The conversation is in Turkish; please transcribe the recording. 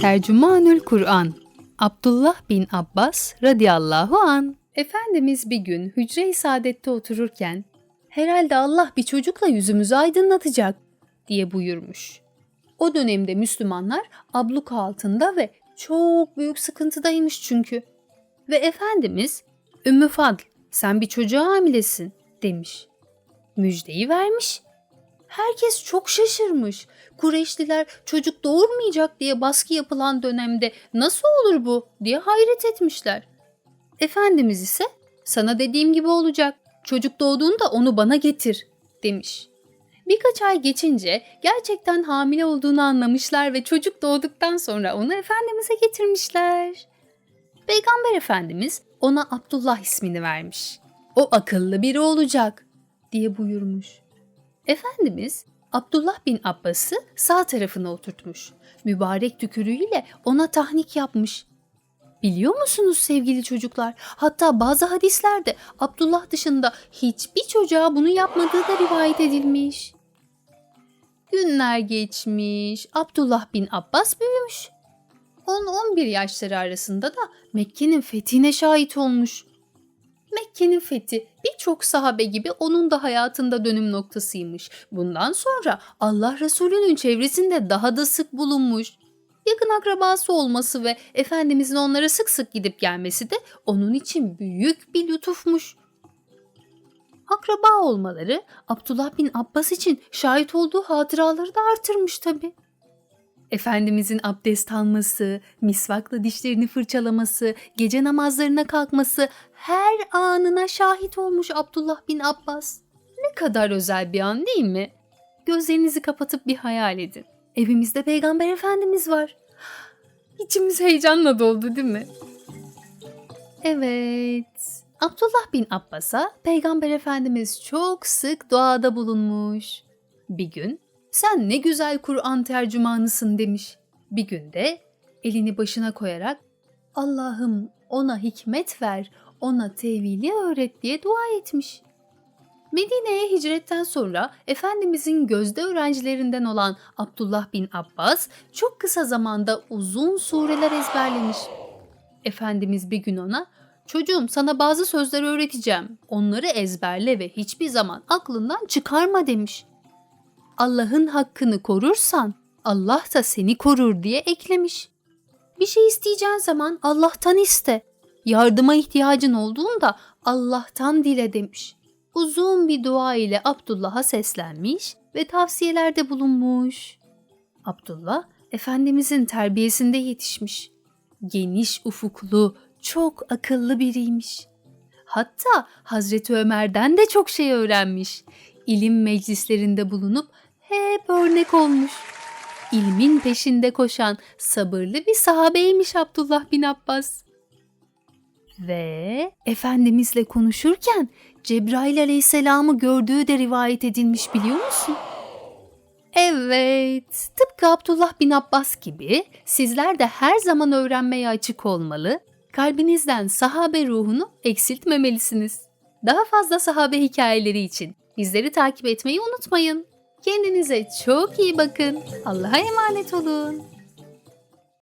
Tercümanül Kur'an Abdullah bin Abbas radıyallahu an. Efendimiz bir gün hücre-i saadette otururken herhalde Allah bir çocukla yüzümüzü aydınlatacak diye buyurmuş. O dönemde Müslümanlar abluka altında ve çok büyük sıkıntıdaymış çünkü. Ve Efendimiz Ümmü Fadl sen bir çocuğa hamilesin demiş. Müjdeyi vermiş. Herkes çok şaşırmış. Kureyşliler çocuk doğurmayacak diye baskı yapılan dönemde nasıl olur bu diye hayret etmişler. Efendimiz ise sana dediğim gibi olacak. Çocuk doğduğunda onu bana getir demiş. Birkaç ay geçince gerçekten hamile olduğunu anlamışlar ve çocuk doğduktan sonra onu Efendimiz'e getirmişler. Peygamber Efendimiz ona Abdullah ismini vermiş. O akıllı biri olacak diye buyurmuş. Efendimiz Abdullah bin Abbas'ı sağ tarafına oturtmuş. Mübarek tükürüğüyle ona tahnik yapmış. Biliyor musunuz sevgili çocuklar? Hatta bazı hadislerde Abdullah dışında hiçbir çocuğa bunu yapmadığı da rivayet edilmiş. Günler geçmiş. Abdullah bin Abbas büyümüş. 10-11 yaşları arasında da Mekke'nin fethine şahit olmuş. Mekke'nin fethi birçok sahabe gibi onun da hayatında dönüm noktasıymış. Bundan sonra Allah Resulü'nün çevresinde daha da sık bulunmuş. Yakın akrabası olması ve Efendimizin onlara sık sık gidip gelmesi de onun için büyük bir lütufmuş. Akraba olmaları Abdullah bin Abbas için şahit olduğu hatıraları da artırmış tabii. Efendimizin abdest alması, misvakla dişlerini fırçalaması, gece namazlarına kalkması her anına şahit olmuş Abdullah bin Abbas. Ne kadar özel bir an değil mi? Gözlerinizi kapatıp bir hayal edin. Evimizde Peygamber Efendimiz var. İçimiz heyecanla doldu değil mi? Evet. Abdullah bin Abbas'a Peygamber Efendimiz çok sık duada bulunmuş. Bir gün sen ne güzel Kur'an tercümanısın demiş. Bir günde elini başına koyarak Allah'ım ona hikmet ver, ona tevili öğret diye dua etmiş. Medine'ye hicretten sonra Efendimizin gözde öğrencilerinden olan Abdullah bin Abbas çok kısa zamanda uzun sureler ezberlemiş. Efendimiz bir gün ona Çocuğum sana bazı sözler öğreteceğim. Onları ezberle ve hiçbir zaman aklından çıkarma demiş. Allah'ın hakkını korursan Allah da seni korur diye eklemiş. Bir şey isteyeceğin zaman Allah'tan iste. Yardıma ihtiyacın olduğunda Allah'tan dile demiş. Uzun bir dua ile Abdullah'a seslenmiş ve tavsiyelerde bulunmuş. Abdullah Efendimizin terbiyesinde yetişmiş. Geniş ufuklu, çok akıllı biriymiş. Hatta Hazreti Ömer'den de çok şey öğrenmiş. İlim meclislerinde bulunup hep örnek olmuş. İlmin peşinde koşan sabırlı bir sahabeymiş Abdullah bin Abbas. Ve Efendimizle konuşurken Cebrail aleyhisselamı gördüğü de rivayet edilmiş biliyor musun? Evet, tıpkı Abdullah bin Abbas gibi sizler de her zaman öğrenmeye açık olmalı, kalbinizden sahabe ruhunu eksiltmemelisiniz. Daha fazla sahabe hikayeleri için bizleri takip etmeyi unutmayın. Kendinize çok iyi bakın. Allah'a emanet olun.